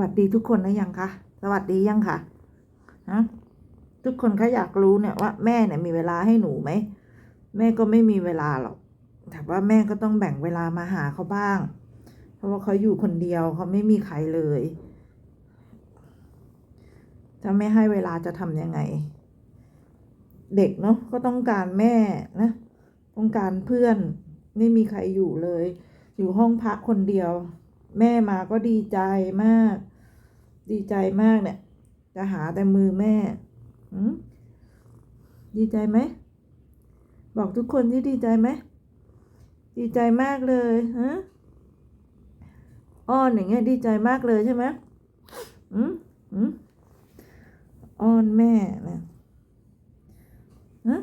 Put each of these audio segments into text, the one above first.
วัสดีทุกคนนะยังคะสวัสดียังคะฮะทุกคนเขาอยากรู้เนี่ยว่าแม่เนี่ยมีเวลาให้หนูไหมแม่ก็ไม่มีเวลาหรอกแต่ว่าแม่ก็ต้องแบ่งเวลามาหาเขาบ้าง เพราะว่าเขาอยู่คนเดียวเขาไม่มีใครเลยถ้าไม่ให้เวลาจะทำยังไง เด็กเนาะก็ต้องการแม่นะต้องการเพื่อนไม่มีใครอยู่เลย อยู่ห้องพักคนเดียว แม่มาก็ดีใจมาก ดีใจมากเนี่ย จะหาแต่มือแม่ดีใจไหม บอกทุกคนที่ดีใจไหม ดีใจมากเลยฮะอ้อนอย่างเงี้ยดีใจมากเลยใช่ไหมอืมอืมอ้อนแม่นะฮะ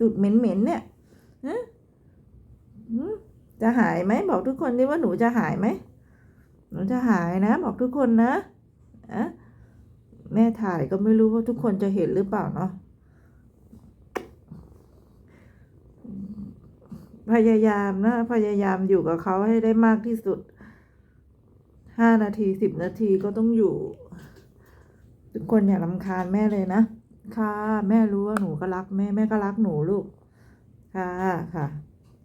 จุดเหม็นๆเนี่ยฮะ จะหายไหมบอกทุกคนดิว่าหนูจะหายไหมหนูจะหายนะ บอกทุกคนนะอะแม่ถ่ายก็ไม่รู้ว่าทุกคนจะเห็นหรือเปล่าเนาะพยายามนะ พยายามอยู่กับเขาให้ได้มากที่สุดห้านาทีสิบนาทีก็ต้องอยู่ ทุกคนอย่าลำคาญแม่เลยนะ ค่ะ แม่รู้ว่าหนูก็รักแม่ แม่ก็รักหนูลูก ค่ะค่ะ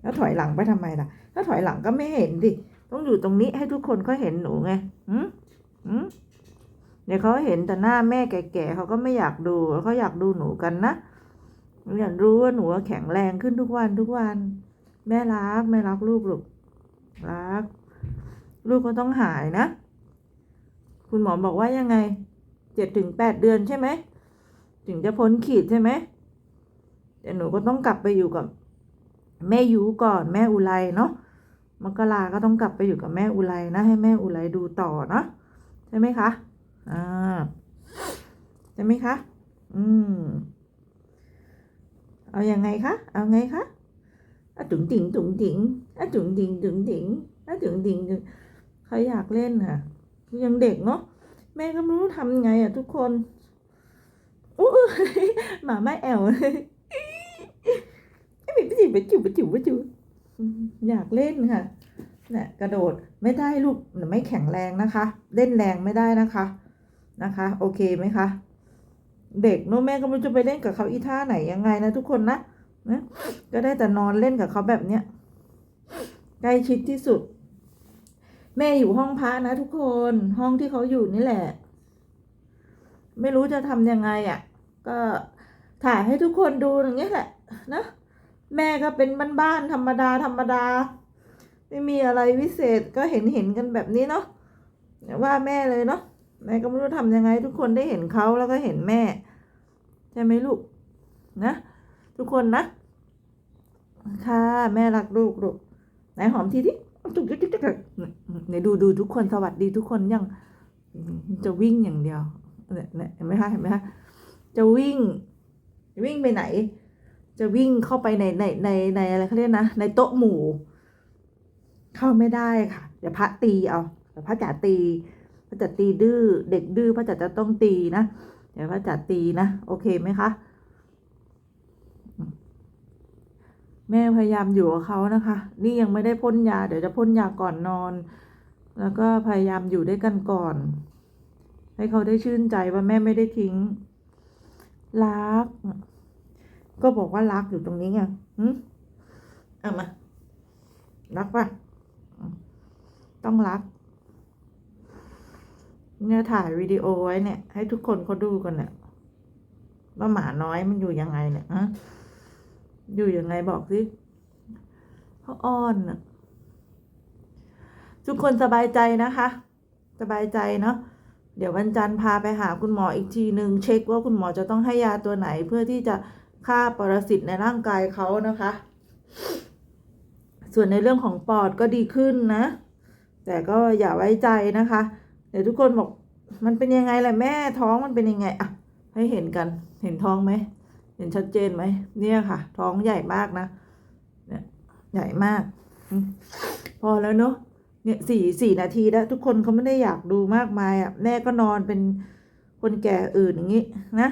แล้วถอยหลังไปทำไมล่ะ ถ้าถอยหลังก็ไม่เห็นดิ ต้องอยู่ตรงนี้ให้ทุกคนก็เห็นหนูไงหืมหืมเดี๋ยวเขาเห็นแต่หน้าแม่แก่ๆเขาก็ไม่อยากดูเขาอยากดูหนูกันนะอยากรู้ว่าหนูแข็งแรงขึ้นทุกวันทุกวัน แม่รักแม่รักลูกลูกรัก ลูกก็ต้องหายนะ คุณหมอบอกว่ายังไงเจ็ดถึงแปดเดือนใช่ไหม ถึงจะพ้นขีดใช่ไหมแต่หนูก็ต้องกลับไปอยู่กับ แม่ยูก่อนแม่อุไรเนาะมกราก็ต้องกลับไปอยู่กับแม่อุไรนะ ให้แม่อุไรดูต่อเนาะใช่ไหมคะอ่าใช่ไหมคะอืมเอาอยัางไงคะเอาไงคะอะจุ๋งจิ๋งจุ๋งจิ๋งอะจุ๋งจิ๋งจุ๋งจิ๋งอะจุ๋งจิ๋งจุ๋งเขาอยากเล่นค่ะยังเด็กเนาะแม่ก็ไม่รู้ทำไงอะทุกคนอู้หมาไม่แอว บิ๊กจิ๋วบิ๊กจิ๋วบิ๊กจิ๋วบิ๊กจิ๋วอยากเล่นค่ะเนี่ยกระโดดไม่ได้ลูกไม่แข็งแรงนะคะ เล่นแรงไม่ได้นะคะนะคะ โอเคไหมคะ เด็กโน้แม่ก็ไม่รู้จะไปเล่นกับเขาอีท่าไหนยังไงนะทุกคนนะนะก็ได้แต่นอนเล่นกับเขาแบบเนี้ยใกล้ชิดที่สุด แม่อยู่ห้องพระนะทุกคนห้องที่เขาอยู่นี่แหละ ไม่รู้จะทำยังไงอะ่ะ ก็ถ่ายให้ทุกคนดูอย่างเงี้ยแหละนะ แม่ก็เป็นบ้านๆธรรมดาธรรมดา ไม่มีอะไรวิเศษก็เห็นเห็นกันแบบนี้เนาะว่าแม่เลยเนาะแม่ก็ไม่รู้ทำยังไง ทุกคนได้เห็นเขาแล้วก็เห็นแม่ใช่ไหมลูกนะ ทุกคนนะ ค่ะ แม่รักลูกลูกไหนหอมทีที่จุกจุกจุกจุกไหนดูดูทุกคนสวัสดีทุกคนยังจะวิ่งอย่างเดียวเนี่ยเนี่ยเห็นไหมคะเห็นไหมคะจะวิ่ง วิ่งไปไหน จะวิ่งเข้าไปในในในในอะไรเขาเรียกนะ ในโต๊ะหมู่ เข้าไม่ได้ค่ะ เดี๋ยวพระตีเอาเดี๋ยวพระจ๋าตี พระจ๋าตีดื้อเด็กดื้อพระจ๋าจะต้องตีนะเดี๋ยวพระจ๋าตีนะโอเคไหมคะแม่พยายามอยู่กับเขานะคะ นี่ยังไม่ได้พ่นยา เดี๋ยวจะพ่นยาก่อนนอน แล้วก็พยายามอยู่ด้วยกันก่อน ให้เขาได้ชื่นใจว่าแม่ไม่ได้ทิ้ง รัก ก็บอกว่ารักอยู่ตรงนี้ไงหืมเอามา รักปะต้องรัก เนี่ยถ่ายวิดีโอไว้เนี่ย ให้ทุกคนเขาดูกันเนี่ยว่าหมาน้อยมันอยู่ยังไงเนี่ยฮะอยู่ยังไงบอกสิเขาอ้อนน่ะทุกคนสบายใจนะคะ สบายใจเนาะเดี๋ยววันจันทร์พาไปหาคุณหมออีกทีหนึ่งเช็คว่าคุณหมอจะต้องให้ยาตัวไหนเพื่อที่จะ ฆ่าปรสิตในร่างกายเขานะคะ ส่วนในเรื่องของปอดก็ดีขึ้นนะ แต่ก็อย่าไว้ใจนะคะ เดี๋ยวทุกคนบอกมันเป็นยังไงแหละแม่ท้องมันเป็นยังไงอะให้เห็นกันเห็นท้องไหมเห็นชัดเจนไหมเนี่ยค่ะ ท้องใหญ่มากนะเนี่ยใหญ่มาก พอแล้วเนอะเนี่ยสี่สี่นาทีแล้วทุกคนเขาไม่ได้อยากดูมากมายอะแม่ก็นอนเป็นคนแก่อื่นอย่างนี้นะ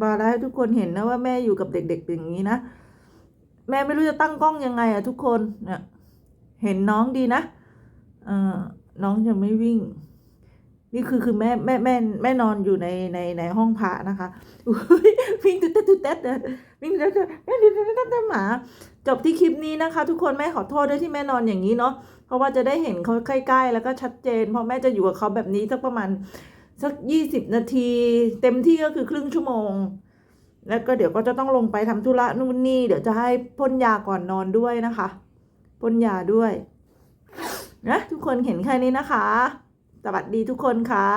บาแล้วให้ทุกคนเห็นนะว่าแม่อยู่กับเด็กๆอย่างนี้นะ แม่ไม่รู้จะตั้งกล้องยังไงอะทุกคนเนี่ยเห็นน้องดีนะเออน้องจะไม่วิ่ง นี่คือคือแม่แม่แม่แม่นอนอยู่ในในในห้องพระนะคะวิ่งตุ๊ดตุ๊ดตุ๊ดตุ๊ดเดินวิ่งตุ๊ดตุ๊ดตุ๊ดตุ๊ดตุ๊ดตุ๊ดตุ๊ดหมา จบที่คลิปนี้นะคะ ทุกคนแม่ขอโทษด้วยที่แม่นอนอย่างนี้เนาะเพราะว่าจะได้เห็นเขาใกล้ๆ แล้วก็ชัดเจน เพราะแม่จะอยู่กับเขาแบบนี้สักประมาณ สักยี่สิบนาที เต็มที่ก็คือครึ่งชั่วโมง แล้วก็เดี๋ยวก็จะต้องลงไปทำธุระนู่นนี่เดี๋ยวจะให้พ่นยาก่อนนอนด้วยนะคะพ่นยาด้วยนะทุกคนเห็นแค่นี้นะคะ สวัสดีทุกคนค่ะ